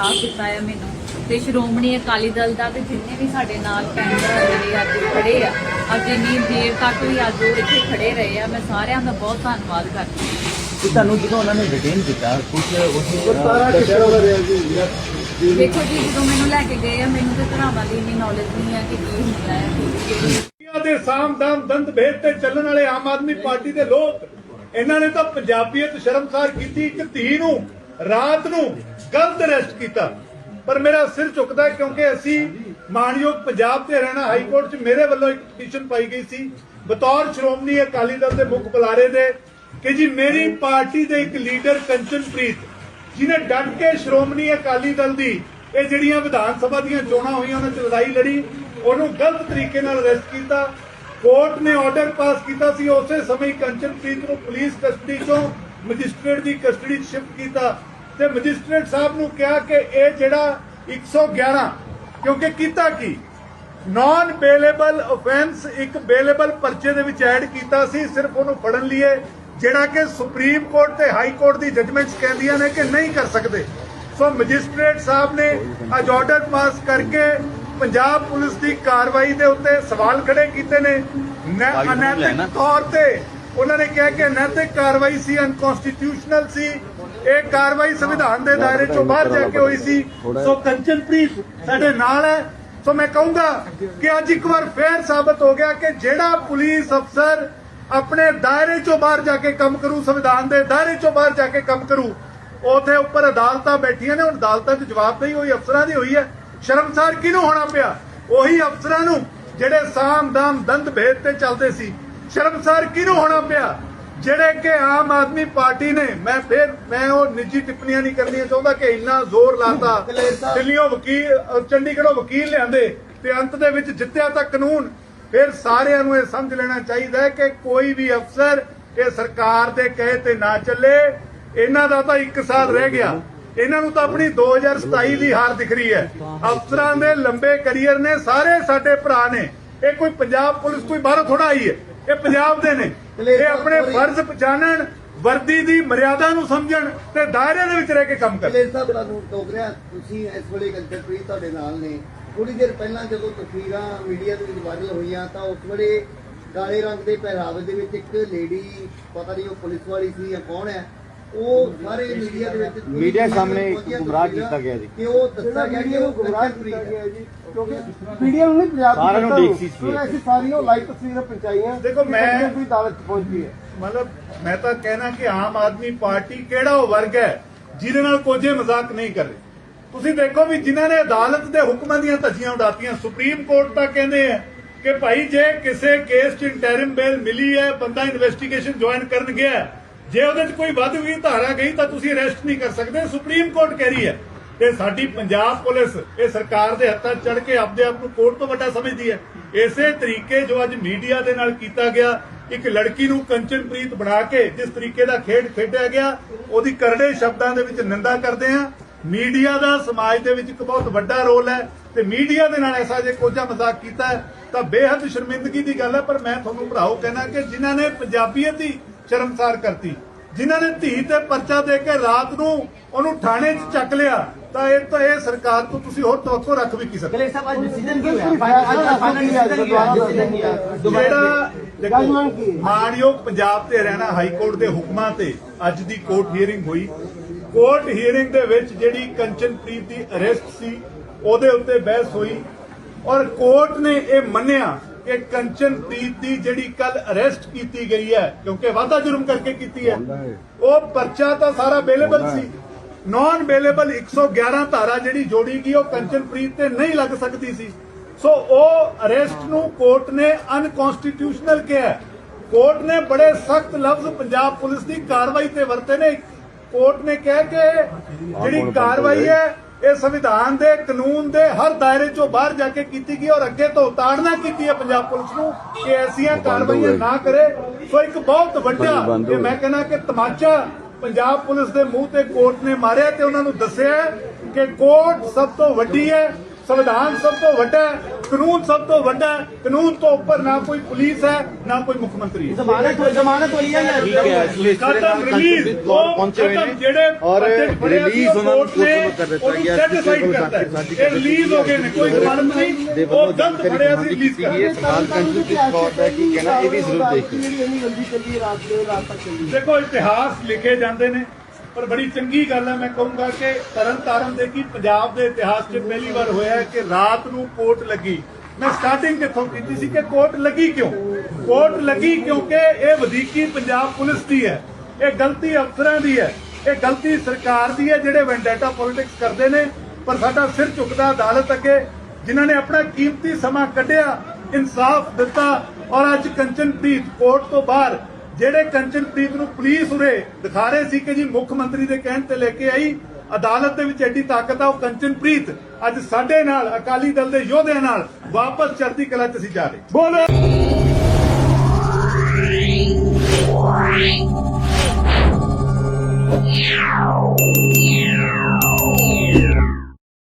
ਉਤਸ਼ਾਹ ਦਿੱਤਾ ਹੈ ਮੈਨੂੰ। ਤੇ ਸ਼੍ਰੋਮਣੀ ਅਕਾਲੀ ਦਲ ਦਾ ਤੇ ਜਿੰਨੇ ਵੀ ਸਾਡੇ ਨਾਲ ਭੈਣ ਭਰਾ ਜਿਹੜੇ ਅੱਜ ਖੜੇ ਆ ਅੱਜ ਇੰਨੀ ਦੇਰ ਤੱਕ ਵੀ ਅੱਜ ਉਹ ਇੱਥੇ ਖੜੇ ਰਹੇ ਆ ਮੈਂ ਸਾਰਿਆਂ ਦਾ ਬਹੁਤ ਧੰਨਵਾਦ ਕਰਦੀ ਹਾਂ। ਕਿ ਤੁਹਾਨੂੰ ਜਦੋਂ ਉਹਨਾਂ ਨੇ ਰਿਟੇਨ ਕੀਤਾ ਕੁਝ ਉਸ ਸਾਰਾ ਕਿੱਥੇ ਹੋ ਰਿਹਾ ਜੀ ਦੇਖੋ ਜੀ ਜਦੋਂ ਮੈਨੂੰ ਲੈ ਕੇ ਗਏ ਆ ਮੈਨੂੰ ਤੇ ਧਰਾਵਾਂ ਦੀ ਇੰਨੀ ਨੌਲੇਜ ਨਹੀਂ ਆ ਕਿ ਕੀ ਹੁੰਦਾ ਹੈ ਦੁਨੀਆ ਦੇ ਸਾਮਦਾਮ ਦੰਦ ਭੇਦ ਤੇ ਚੱਲਣ ਵਾਲੇ ਆਮ ਆਦਮੀ ਪਾਰਟੀ ਦੇ ਲੋਕ ਇਹਨਾਂ ਨੇ ਤਾਂ ਪੰਜਾਬੀਅਤ ਸ਼ਰਮਸਾਰ ਕੀਤੀ ਇੱਕ ਧੀ ਨੂੰ ਰਾਤ ਨੂੰ ਗਲਤ ਅਰੈਸਟ ਕੀਤਾ। ਪਰ ਮੇਰਾ ਸਿਰ ਝੁਕਦਾ ਕਿਉਂਕਿ ਅਸੀਂ ਮਾਨਯੋਗ ਪੰਜਾਬ ਤੇ ਹਰਿਆਣਾ ਹਾਈ ਕੋਰਟ 'ਚ ਮੇਰੇ ਵੱਲੋਂ ਇੱਕ ਪਟੀਸ਼ਨ ਪਾਈ ਗਈ ਸੀ। ਬਤੌਰ ਸ਼੍ਰੋਮਣੀ ਅਕਾਲੀ ਦਲ ਦੇ ਮੁੱਖ ਬੁਲਾਰੇ ਦੇ ਕਿ ਜੀ ਮੇਰੀ ਪਾਰਟੀ ਦੇ ਇੱਕ ਲੀਡਰ ਕੰਚਨਪ੍ਰੀਤ ਜਿਨੇ ਡਟ ਕੇ ਸ਼੍ਰੋਮਣੀ ਅਕਾਲੀ ਦਲ ਦੀ ਇਹ ਜਿਹੜੀਆਂ ਵਿਧਾਨ ਸਭਾ ਦੀਆਂ ਚੋਣਾਂ ਹੋਈਆਂ, ਉਹਨਾਂ 'ਚ ਲੜਾਈ ਲੜੀ, ਉਹਨੂੰ ਗਲਤ ਤਰੀਕੇ ਨਾਲ ਅਰੈਸਟ ਕੀਤਾ। ਕੋਰਟ ਨੇ ਆਰਡਰ ਪਾਸ ਕੀਤਾ ਸੀ। ਉਸੇ ਸਮੇਂ ਕੰਚਨਪ੍ਰੀਤ ਨੂੰ ਪੁਲਿਸ ਕਸਟਡੀ ਚੋਂ ਮੈਜਿਸਟ੍ਰੇਟ ਦੀ ਕਸਟਡੀ 'ਚ ਸ਼ਿਫਟ ਕੀਤਾ। ਤੇ ਮੈਜਿਸਟ੍ਰੇਟ ਸਾਹਿਬ ਨੂੰ ਕਿਹਾ ਕਿ ਇਹ ਜਿਹੜਾ 111 ਕਿਉਂਕਿ ਕੀਤਾ ਕੀ? ਨਾਨ ਬੇਲੇਬਲ ਆਫੈਂਸ ਇੱਕ ਬੇਲੇਬਲ ਪਰਚੇ ਦੇ ਵਿੱਚ ਐਡ ਕੀਤਾ ਸੀ ਸਿਰਫ ਉਹਨੂੰ ਫੜਨ ਲਈਏ ਜਿਹੜਾ ਕਿ ਸੁਪਰੀਮ ਕੋਰਟ ਤੇ ਹਾਈ ਕੋਰਟ ਦੀ ਜਜਮੈਂਟਸ ਕਹਿੰਦੀਆਂ ਨੇ ਕਿ ਨਹੀਂ ਕਰ ਸਕਦੇ। ਸੋ ਮੈਜਿਸਟ੍ਰੇਟ ਸਾਹਿਬ ਨੇ ਅੱਜ ਆਰਡਰ ਪਾਸ ਕਰਕੇ ਪੰਜਾਬ ਪੁਲਿਸ ਦੀ ਕਾਰਵਾਈ ਦੇ ਉੱਤੇ ਸਵਾਲ ਖੜੇ ਕੀਤੇ ਨੇ। ਨ- ਅਨੈਤਿਕ ਤੌਰ ਤੇ ਉਹਨਾਂ ਨੇ ਕਿਹਾ ਕਿ ਅਨੈਤਿਕ ਕਾਰਵਾਈ ਸੀ ਅਨਕਨਸਟੀਟਿਊਸ਼ਨਲ ਸੀ। ਇਹ ਕਾਰਵਾਈ ਸੰਵਿਧਾਨ ਦੇ ਦਾਇਰੇ ਚੋਂ ਬਾਹਰ ਜਾ ਕੇ ਹੋਈ ਸੀ। ਸੋ ਕੰਚਨਪ੍ਰੀਤ ਸਾਡੇ ਨਾਲ ਹੈ। ਸੋ ਮੈਂ ਕਹੂੰਗਾ ਕਿ ਅੱਜ ਇੱਕ ਵਾਰ ਫੇਰ ਸਾਬਤ ਹੋ ਗਿਆ ਕਿ ਜਿਹੜਾ ਪੁਲਿਸ ਅਫਸਰ ਆਪਣੇ ਦਾਇਰੇ ਚੋਂ ਬਾਹਰ ਜਾ ਕੇ ਕੰਮ ਕਰੂ, ਸੰਵਿਧਾਨ ਦੇ ਦਾਇਰੇ ਚੋਂ ਬਾਹਰ ਜਾ ਕੇ ਕੰਮ ਕਰੂ, ਉਥੇ ਉੱਪਰ ਅਦਾਲਤਾਂ ਬੈਠੀਆਂ ਨੇ, ਹੁਣ ਅਦਾਲਤਾਂ 'ਚ ਜਵਾਬ ਨਹੀਂ ਹੋਈ, ਅਫਸਰਾਂ ਦੀ ਹੋਈ ਹੈ। ਸ਼ਰਮਸਾਰ ਕਿਹਨੂੰ ਹੋਣਾ ਪਿਆ? ਉਹੀ ਅਫਸਰਾਂ ਨੂੰ ਜਿਹੜੇ ਸਾਮ ਦਾਮ ਦੰਦ ਭੇਦ ਤੇ ਚੱਲਦੇ ਸੀ। ਸ਼ਰਮਸਾਰ ਕਿਹਨੂੰ ਹੋਣਾ ਪਿਆ? ਜਿਹੜੇ ਕਿ ਆਮ ਆਦਮੀ ਪਾਰਟੀ ਨੇ, ਮੈਂ ਫਿਰ, ਮੈਂ ਉਹ ਨਿੱਜੀ ਟਿੱਪਣੀਆਂ ਨਹੀਂ ਕਰਨੀਆਂ ਚਾਹੁੰਦਾ ਕਿ ਇੰਨਾ ਜ਼ੋਰ ਲਾਤਾ। ਦਿੱਲੀੋਂ ਵਕੀਲ, ਅਹ ਚੰਡੀਗੜ੍ਹੋਂ ਵਕੀਲ ਲਿਆਂਦੇ ਤੇ ਅੰਤ ਦੇ ਵਿੱਚ ਜਿੱਤਿਆ ਤਾਂ ਕਾਨੂੰਨ। ਫਿਰ ਸਾਰਿਆਂ ਨੂੰ ਇਹ ਸਮਝ ਲੈਣਾ ਚਾਹੀਦਾ ਹੈ ਕਿ ਕੋਈ ਵੀ ਅਫਸਰ ਇਹ ਸਰਕਾਰ ਦੇ ਕਹੇ ਤੇ ਨਾ ਚੱਲੇ। ਇਹਨਾਂ ਦਾ ਤਾਂ 1 ਸਾਲ ਰਹਿ ਗਿਆ। ਇਹਨਾਂ ਨੂੰ ਤਾਂ ਆਪਣੀ 2027 ਦੀ ਹਾਰ ਦਿਖ ਰਹੀ ਹੈ। ਅਫਸਰਾਂ ਦੇ ਲੰਬੇ ਕੈਰੀਅਰ ਨੇ, ਸਾਰੇ ਸਾਡੇ ਭਰਾ ਨੇ। ਇਹ ਕੋਈ ਪੰਜਾਬ ਪੁਲਿਸ ਕੋਈ ਬਾਹਰੋਂ ਥੋੜਾ ਆਈ ਹੈ। ਇਹ ਪੰਜਾਬ ਦੇ ਨੇ। ਇਹ ਆਪਣੇ ਫਰਜ਼ ਪਛਾਣਨ ਵਰਦੀ ਦੀ ਮਰਿਆਦਾ ਨੂੰ ਸਮਝਣ ਤੇ ਦਾਇਰੇ ਦੇ ਵਿੱਚ ਰਹਿ ਕੇ ਕੰਮ ਕਰਨ। ਕਲੇਰ ਸਾਹਿਬ ਤੁਹਾਨੂੰ ਟੋਕ ਰਿਹਾ ਤੁਸੀਂ ਇਸ ਵੇਲੇ ਕੰਟਰਪ੍ਰੀਤ ਤੁਹਾਡੇ ਨਾਲ ਨੇ। ਥੋੜੀ ਦੇਰ ਪਹਿਲਾਂ ਜਦੋਂ ਤਸਵੀਰਾਂ ਮੀਡੀਆ ਦੇ ਵਿੱਚ ਵਾਇਰਲ ਹੋਈਆਂ ਤਾਂ ਉਸ ਵੇਲੇ ਕਾਲੇ ਰੰਗ ਦੇ ਪਹਿਰਾਵੇ ਦੇ ਵਿੱਚ ਇੱਕ ਲੇਡੀ ਪਤਾ ਨਹੀਂ ਉਹ ਪੁਲਿਸ ਵਾਲੀ ਸੀ ਜਾਂ ਕੌਣ ਹੈ ਉਹ ਸਾਰੇ ਮੀਡੀਆ ਦੇ ਵਿੱਚ ਮੀਡੀਆ ਸਾਹਮਣੇ ਇੱਕ ਗੁੰਮਰਾਹ ਕੀਤਾ ਗਿਆ ਜੀ। ਕਿ ਉਹ ਦੱਸਿਆ ਗਿਆ ਕਿ ਉਹ ਗੁੰਮਰਾਹ ਕੀਤਾ ਗਿਆ ਜੀ ਕਿਉਂਕਿ ਮੀਡੀਆ ਨੂੰ ਨਹੀਂ ਪੰਜਾਬ ਸਾਰਿਆਂ ਨੂੰ ਦੇਖ ਸੀ। ਅਸੀਂ ਸਾਰੀਆਂ ਲਾਈਵ ਤਸਵੀਰਾਂ ਪਹੁੰਚਾਈਆਂ ਦੇਖੋ, ਮੈਂ- ਕੋਈ ਅਦਾਲਤ ਪਹੁੰਚੀ ਹੈ ਮਤਲਬ ਮੈਂ ਤਾਂ ਕਹਿਣਾ ਕਿ ਆਮ ਆਦਮੀ ਪਾਰਟੀ ਕਿਹੜਾ ਉਹ ਵਰਗ ਹੈ ਜਿਹਦੇ ਨਾਲ ਕੋਝੇ ਮਜ਼ਾਕ ਨਹੀਂ ਕਰ ਰਹੇ ਤੁਸੀਂ ਦੇਖੋ ਵੀ ਜਿਨ੍ਹਾਂ ਨੇ ਅਦਾਲਤ ਦੇ ਹੁਕਮਾਂ ਦੀਆਂ ਧੱਜੀਆਂ ਉਡਾਤੀਆਂ ਸੁਪਰੀਮ ਕੋਰਟ ਤਾਂ ਕਹਿੰਦੇ ਆ ਕਿ ਭਾਈ ਜੇ ਕਿਸੇ ਕੇਸ 'ਚ ਇੰਟਰਿਮ ਬੇਲ ਮਿਲੀ ਹੈ ਬੰਦਾ ਇਨਵੈਸਟੀਗੇਸ਼ਨ ਜੁਆਇਨ ਕਰਨ ਗਿਆ ਜੇ ਉਹਦੇ 'ਚ ਕੋਈ ਵੱਧ ਗਈ ਧਾਰਾ ਗਈ ਤਾਂ ਤੁਸੀਂ ਅਰੈਸਟ ਨਹੀਂ ਕਰ ਸਕਦੇ। ਸੁਪਰੀਮ ਕੋਰਟ ਕਹਿ ਰਹੀ ਹੈ ਤੇ ਸਾਡੀ ਪੰਜਾਬ ਪੁਲਿਸ ਇਹ ਸਰਕਾਰ ਦੇ ਹੱਥਾਂ ਚੜ ਕੇ ਆਪਦੇ ਆਪ ਨੂੰ ਕੋਰਟ ਤੋਂ ਵੱਡਾ ਸਮਝਦੀ ਹੈ। ਇਸੇ ਤਰੀਕੇ ਜੋ ਅੱਜ ਮੀਡੀਆ ਦੇ ਨਾਲ ਕੀਤਾ ਗਿਆ, ਇੱਕ ਲੜਕੀ ਨੂੰ ਕੰਚਨਪ੍ਰੀਤ ਬਣਾ ਕੇ ਜਿਸ ਤਰੀਕੇ ਦਾ ਖੇਡ ਖੇਡਿਆ ਗਿਆ, ਉਹਦੀ ਕਰੜੇ ਸ਼ਬਦਾਂ ਦੇ ਵਿੱਚ ਨਿੰਦਾ ਕਰਦੇ ਆ ਮੀਡੀਆ ਦਾ ਸਮਾਜ ਦੇ ਵਿੱਚ ਇੱਕ ਬਹੁਤ ਵੱਡਾ ਰੋਲ ਹੈ ਤੇ ਮੀਡੀਆ ਦੇ ਨਾਲ ਐਸਾ ਜੇ ਕੋਝਾ ਮਜ਼ਾਕ ਕੀਤਾ ਤਾਂ ਬੇਹੱਦ ਸ਼ਰਮਿੰਦਗੀ ਦੀ ਗੱਲ ਹੈ, ਪਰ ਮੈਂ ਤੁਹਾਨੂੰ ਭਰਾਓ ਕਹਿਣਾ ਕਿ ਜਿਨ੍ਹਾਂ ਨੇ ਪੰਜਾਬੀਅਤ ਦੀ ਸ਼ਰਮਸਾਰ ਕਰਤੀ। ਜਿਨ੍ਹਾਂ ਨੇ ਧੀ ਤੇ ਪਰਚਾ ਦੇ ਕੇ ਰਾਤ ਨੂੰ ਉਹਨੂੰ ਥਾਣੇ 'ਚ ਚੱਕ ਲਿਆ ਤਾਂ ਇਹ ਤਾਂ ਇਹ ਸਰਕਾਰ ਤੋਂ ਤੁਸੀਂ ਹੋਰ ਤਵੱਕੋ ਰੱਖ ਵੀ ਕੀ ਸਕਦੇ? ਸਾਹਿਬ ਅੱਜ ਡਿਸੀਜਨ ਕੀ ਹੋਇਆ? ਫਾਈਨਲ ਫਾਈਨਲ ਡਿਸੀਜਨ ਕੀ ਹੋਇਆ? ਡਿਸੀਜਨ ਕੀ ਹੋਇਆ? ਜਿਹੜਾ ਦੇਖੋ? ਮਾਨਯੋਗ ਪੰਜਾਬ ਤੇ ਹਰਿਆਣਾ ਹਾਈ ਕੋਰਟ ਦੇ ਹੁਕਮਾਂ ਤੇ ਅੱਜ ਦੀ ਕੋਰਟ ਹੀਅਰਿੰਗ ਹੋਈ। ਕੋਰਟ ਹੀਅਰਿੰਗ ਦੇ ਵਿੱਚ ਜਿਹੜੀ ਕੰਚਨਪ੍ਰੀਤ ਦੀ ਅਰੈਸਟ ਸੀ ਉਹਦੇ ਉੱਤੇ ਬਹਿਸ ਹੋਈ। ਔਰ ਕੋਰਟ ਨੇ ਇਹ ਮੰਨਿਆ ਕਿ ਕੰਚਨਪ੍ਰੀਤ ਦੀ ਜਿਹੜੀ ਕੱਲ ਅਰੈਸਟ ਕੀਤੀ ਗਈ ਹੈ ਕਿਉਂਕਿ ਵਾਧਾ ਜੁਰਮ ਕਰਕੇ ਕੀਤੀ ਹੈ ਉਹ ਪਰਚਾ ਤਾਂ ਸਾਰਾ ਅਵੇਲੇਬਲ ਸੀ। ਨਾਨ ਅਵੇਲੇਬਲ 111 ਧਾਰਾ ਜਿਹੜੀ ਜੋੜੀ ਗਈ ਉਹ ਕੰਚਨਪ੍ਰੀਤ ਤੇ ਨਹੀਂ ਲੱਗ ਸਕਦੀ ਸੀ। ਸੋ ਉਹ ਅਰੈਸਟ ਨੂੰ ਕੋਰਟ ਨੇ ਅਨਕਨਸਟੀਟਿਊਸ਼ਨਲ ਕਿਹਾ। ਕੋਰਟ ਨੇ ਬੜੇ ਸਖਤ ਲਫ਼ਜ਼ ਪੰਜਾਬ ਪੁਲਿਸ ਦੀ ਕਾਰਵਾਈ ਤੇ ਵਰਤੇ ਨੇ। ਕੋਰਟ ਨੇ ਕਿਹਾ ਕਿ ਜਿਹੜੀ ਕਾਰਵਾਈ ਹੈ ਇਹ ਸੰਵਿਧਾਨ ਦੇ ਕਾਨੂੰਨ ਦੇ ਹਰ ਦਾਇਰੇ ਚੋਂ ਬਾਹਰ ਜਾ ਕੇ ਕੀਤੀ ਗਈ ਔਰ ਅੱਗੇ ਤੋਂ ਉਤਾੜਨਾ ਕੀਤੀ ਹੈ ਪੰਜਾਬ ਪੁਲਿਸ ਨੂੰ ਕਿ ਐਸੀਆਂ ਕਾਰਵਾਈਆਂ ਨਾ ਕਰੇ। ਸੋ ਇੱਕ ਬਹੁਤ ਵੱਡਾ ਇਹ ਮੈਂ ਕਹਿੰਦਾ ਕਿ ਤਮਾਚਾ ਪੰਜਾਬ ਪੁਲਿਸ ਦੇ ਮੂੰਹ ਤੇ ਕੋਰਟ ਨੇ ਮਾਰਿਆ ਤੇ ਉਹਨਾਂ ਨੂੰ ਦੱਸਿਆ ਕਿ ਕੋਰਟ ਸਭ ਤੋਂ ਵੱਡੀ ਹੈ ਸੰਵਿਧਾਨ ਸਭ ਤੋਂ ਵੱਡਾ ਹੈ। ਕਾਨੂੰਨ ਸਭ ਤੋਂ ਵੱਡਾ ਹੈ। ਕਾਨੂੰਨ ਤੋਂ ਉੱਪਰ ਨਾ ਕੋਈ ਪੁਲਿਸ ਹੈ ਨਾ ਕੋਈ ਮੁੱਖ ਮੰਤਰੀ ਹੈ। ਜ਼ਮਾਨਤ ਜ਼ਮਾਨਤ ਹੋਈ ਹੈ ਠੀਕ ਹੈ ਰਿਲੀਜ਼ ਜਿਹੜੇ ਔਰ ਰਿਲੀਜ਼ ਉਹਨਾਂ ਨੂੰ ਕੋਰਟ ਕਰ ਦਿੱਤਾ ਗਿਆ ਹੈ। ਰਿਲੀਜ਼ ਹੋ ਗਏ ਨੇ ਕੋਈ ਜ਼ਮਾਨਤ ਨਹੀਂ। ਉਹ ਗਲਤ ਫੜਿਆ ਸੀ ਰਿਲੀਜ਼ ਕਰ ਕੀ ਕਹਿਣਾ ਇਹ ਵੀ ਜ਼ਰੂਰ ਦੇਖੋ ਇਤਿਹਾਸ ਲਿਖੇ ਜਾਂਦੇ ਨੇ ਪਰ ਬੜੀ ਚੰਗੀ ਗੱਲ ਹੈ, ਮੈਂ ਕਹੂੰਗਾ ਕਿ ਤਰਨ ਤਾਰਨ ਦੇ ਕੀ ਪੰਜਾਬ ਦੇ ਇਤਿਹਾਸ 'ਚ ਪਹਿਲੀ ਵਾਰ ਹੋਇਆ ਹੈ ਕਿ ਰਾਤ ਨੂੰ ਕੋਰਟ ਲੱਗੀ। ਮੈਂ ਸਟਾਰਟਿੰਗ ਕਿੱਥੋਂ ਕੀਤੀ ਸੀ ਕਿ ਕੋਰਟ ਲੱਗੀ ਕਿਉਂ? ਕੋਰਟ ਲੱਗੀ ਕਿਉਂਕਿ ਇਹ ਵਧੀਕੀ ਪੰਜਾਬ ਪੁਲਿਸ ਦੀ ਹੈ, ਇਹ ਗਲਤੀ ਅਫਸਰਾਂ ਦੀ ਹੈ, ਇਹ ਗਲਤੀ ਸਰਕਾਰ ਦੀ ਹੈ ਜਿਹੜੇ ਵੈਂਡੇਟਾ ਪੋਲਿਟਿਕਸ ਕਰਦੇ ਨੇ, ਪਰ ਸਾਡਾ ਸਿਰ ਝੁਕਦਾ ਅਦਾਲਤ ਅੱਗੇ, ਜਿਨ੍ਹਾਂ ਨੇ ਆਪਣਾ ਕੀਮਤੀ ਸਮਾਂ ਕੱਢਿਆ, ਇਨਸਾਫ ਦਿੱਤਾ ਔਰ ਅੱਜ ਕੰਚਨਪ੍ਰੀਤ ਕੋਰਟ ਤੋਂ ਬਾਹਰ ਜਿਹੜੇ ਕੰਚਨਪ੍ਰੀਤ ਨੂੰ ਪੁਲਿਸ ਉਰੇ ਦਿਖਾ ਰਹੇ ਸੀ ਕਿ ਜੀ ਮੁੱਖ ਮੰਤਰੀ ਦੇ ਕਹਿਣ ਤੇ ਲੈ ਕੇ ਆਈ, ਅਦਾਲਤ ਦੇ ਵਿੱਚ ਐਡੀ ਤਾਕਤ ਆ, ਉਹ ਕੰਚਨਪ੍ਰੀਤ ਅੱਜ ਸਾਡੇ ਨਾਲ, ਅਕਾਲੀ ਦਲ ਦੇ ਯੋਧਿਆਂ ਨਾਲ ਵਾਪਸ ਚੜ੍ਹਦੀ ਕਲਾ 'ਚ ਅਸੀਂ ਜਾ ਰਹੇ ਬੋਲੋ Yeah.